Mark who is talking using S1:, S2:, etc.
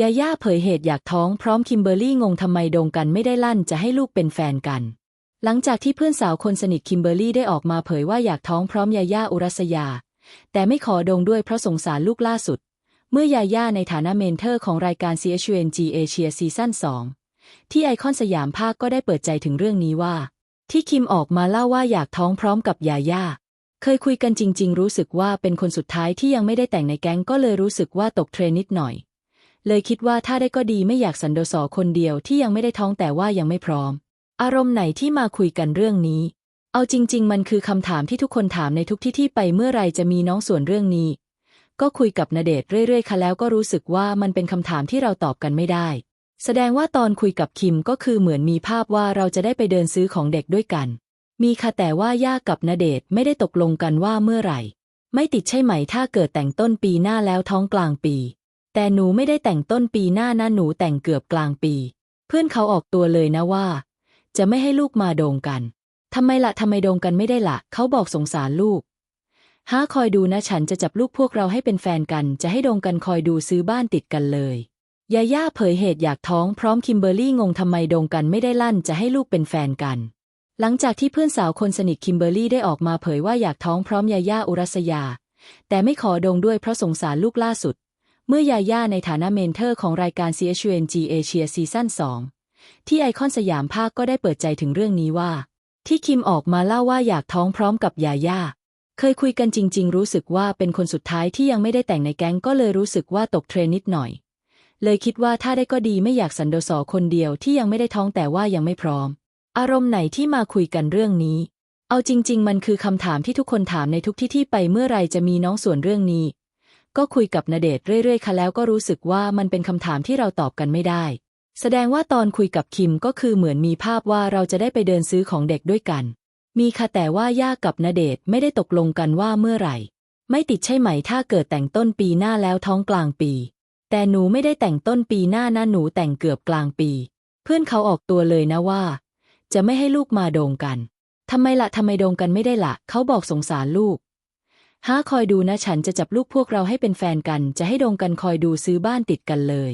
S1: ยาย่าเผยเหตุอยากท้องพร้อมคิมเบอร์รี่งงทำไมโดงกันไม่ได้ลั่นจะให้ลูกเป็นแฟนกัน หลังจากที่เพื่อนสาวคนสนิทคิมเบอร์รี่ได้ออกมาเผยว่าอยากท้องพร้อมยาย่าอุรัสยา แต่ไม่ขอโดงด้วยเพราะสงสารลูกล่าสุด เมื่อยาย่าในฐานะเมนเทอร์ของรายการ c h n g Asia ซีซั่น2ที่ไอคอนสยามภาคก็ได้เปิดใจถึงเรื่องนี้ว่า ที่คิมออกมาเล่าว่าอยากท้องพร้อมกับยาย่าเคยคุยกันจริง ๆ รู้สึกว่าเป็นคนสุดท้ายที่ยังไม่ได้แต่งในแก๊งก็เลยรู้สึกว่าตกเทรนนิดหน่อย เลยคิดว่าถ้าได้ก็ดีไม่อยากสันโดษอคนเดียวที่ยังไม่ได้ท้องแต่ว่ายังไม่พร้อม อารมณ์ไหนที่มาคุยกันเรื่องนี้ เอาจริง ๆ มันคือคำถามที่ทุกคนถามในทุกที่ที่ไปเมื่อไรจะมีน้องส่วนเรื่องนี้ ก็คุยกับณเดชเรื่อยๆค่ะแล้วก็รู้สึกว่ามันเป็นคำถามที่เราตอบกันไม่ได้ แสดงว่าตอนคุยกับคิมก็คือเหมือนมีภาพว่าเราจะได้ไปเดินซื้อของเด็กด้วยกัน มีค่ะแต่ว่าย่ากับณเดชไม่ได้ตกลงกันว่าเมื่อไหร่ ไม่ติดใช่ไหมถ้าเกิดแต่งต้นปีหน้าแล้วท้องกลางปี แต่หนูไม่ได้แต่งต้นปีหน้านะหนูแต่งเกือบกลางปี เพื่อนเขาออกตัวเลยนะว่า จะไม่ให้ลูกมาโดงกันทำไมละทำไมโดงกันไม่ได้ละเขาบอกสงสารลูกฮะคอยดูนะฉันจะจับลูกพวกเราให้เป็นแฟนกัน จะให้โดงกันคอยดูซื้อบ้านติดกันเลยยาย่าเผยเหตุอยากท้องพร้อมคิมเบอร์รี่งงทำไมโดงกันไม่ได้ลั่นจะให้ลูกเป็นแฟนกัน หลังจากที่เพื่อนสาวคนสนิทคิมเบอร์รี่ได้ออกมาเผยว่าอยากท้องพร้อมยาย่าอุรัสยา แต่ไม่ขอโดงด้วยเพราะสงสารลูกล่าสุด มื่อยาย่าในฐานะเมนเทอร์ของรายการ CHNG Asia ซีซั่น2 ที่ไอคอนสยามภาคก็ได้เปิดใจถึงเรื่องนี้ว่า ที่คิมออกมาเล่าว่าอยากท้องพร้อมกับยาย่า เคยคุยกันจริง ๆ รู้สึกว่าเป็นคนสุดท้ายที่ยังไม่ได้แต่งในแก๊งก็เลยรู้สึกว่าตกเทรนนิดหน่อย เลยคิดว่าถ้าได้ก็ดีไม่อยากสันโดษอคนเดียวที่ยังไม่ได้ท้องแต่ว่ายังไม่พร้อม อารมณ์ไหนที่มาคุยกันเรื่องนี้เอาจริง ๆ มันคือคำถามที่ทุกคนถามในทุกที่ที่ไปเมื่อไรจะมีน้องส่วนเรื่องนี้ ก็คุยกับณเดชเรื่อยๆ ค่ะแล้วก็รู้สึกว่ามันเป็นคำถามที่เราตอบกันไม่ได้ แสดงว่าตอนคุยกับคิมก็คือเหมือนมีภาพว่าเราจะได้ไปเดินซื้อของเด็กด้วยกัน มีค่ะแต่ว่าย่ากับณเดชไม่ได้ตกลงกันว่าเมื่อไหร่ ไม่ติดใช่ไหมถ้าเกิดแต่งต้นปีหน้าแล้วท้องกลางปี แต่หนูไม่ได้แต่งต้นปีหน้านะหนูแต่งเกือบกลางปี เพื่อนเขาออกตัวเลยนะว่า จะไม่ให้ลูกมาโดงกันทำไมละทำไมโดงกันไม่ได้ล่ะ เขาบอกสงสารลูก ฮะคอยดูนะฉันจะจับลูกพวกเราให้เป็นแฟนกัน จะให้ดงกันคอยดูซื้อบ้านติดกันเลย